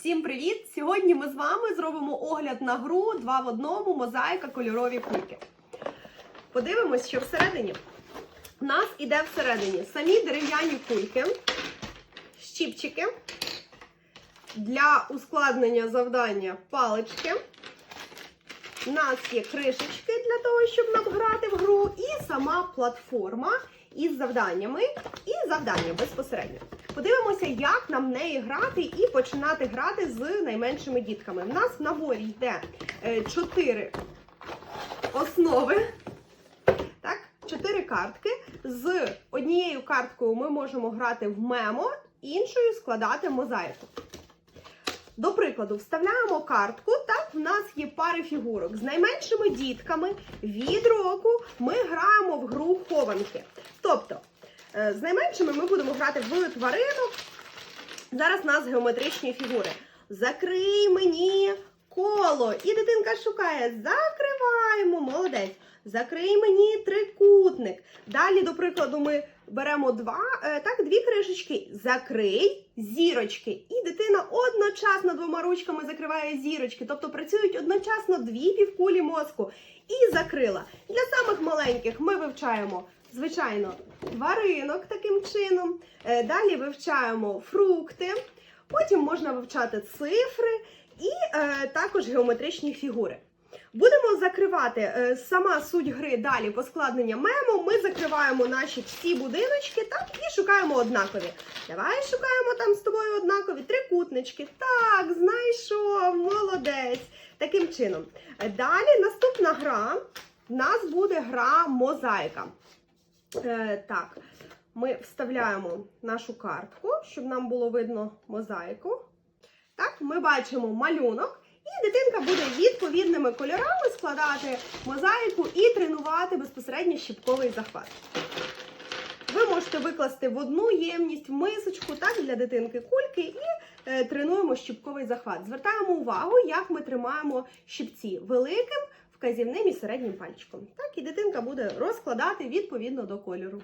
Всім привіт! Сьогодні ми з вами зробимо огляд на гру 2 в одному мозаїка кольорові кульки. Подивимось, що всередині. У нас іде всередині самі дерев'яні кульки, щіпчики для ускладнення завдання палички. У нас є кришечки для того, щоб нам грати в гру, і сама платформа із завданнями, і завдання безпосередньо. Подивимося, як нам в неї грати і починати грати з найменшими дітками. У нас в наборі йде 4 основи. Так, 4 картки. З однією карткою ми можемо грати в мемо, іншою складати мозаїку. До прикладу, вставляємо картку, так в нас є пари фігурок. З найменшими дітками від року ми граємо в гру хованки. Тобто, е, з найменшими ми будемо грати в тваринок. Зараз у нас геометричні фігури. Закрий мені коло. І дитинка шукає. Закриваємо, молодець. Закрий мені трикутник. Далі, до прикладу, ми беремо два, е, так, дві кришечки. Закрий зірочки. І дитина одночасно двома ручками закриває зірочки. Тобто працюють одночасно дві півкулі мозку. І закрила. Для самих маленьких ми вивчаємо, звичайно, тваринок таким чином. Е, Далі вивчаємо фрукти. Потім можна вивчати цифри і е, також геометричні фігури. Будемо закривати е, сама суть гри далі по складнення мемо. Ми закриваємо наші всі будиночки так, і шукаємо однакові. Давай шукаємо там з тобою однакові трикутнички. Так, знайшов, молодець. Таким чином. Далі наступна гра. У нас буде гра мозаїка. Е, так, ми вставляємо нашу картку, щоб нам було видно мозаїку. Так, ми бачимо малюнок, і дитинка буде відповідними кольорами складати мозаїку і тренувати безпосередньо щіпковий захват. Ви можете викласти в одну ємність, в мисочку, так, для дитинки кульки і е, тренуємо щіпковий захват. Звертаємо увагу, як ми тримаємо щипці великим, вказівним і середнім пальчиком. Так, і дитинка буде розкладати відповідно до кольору.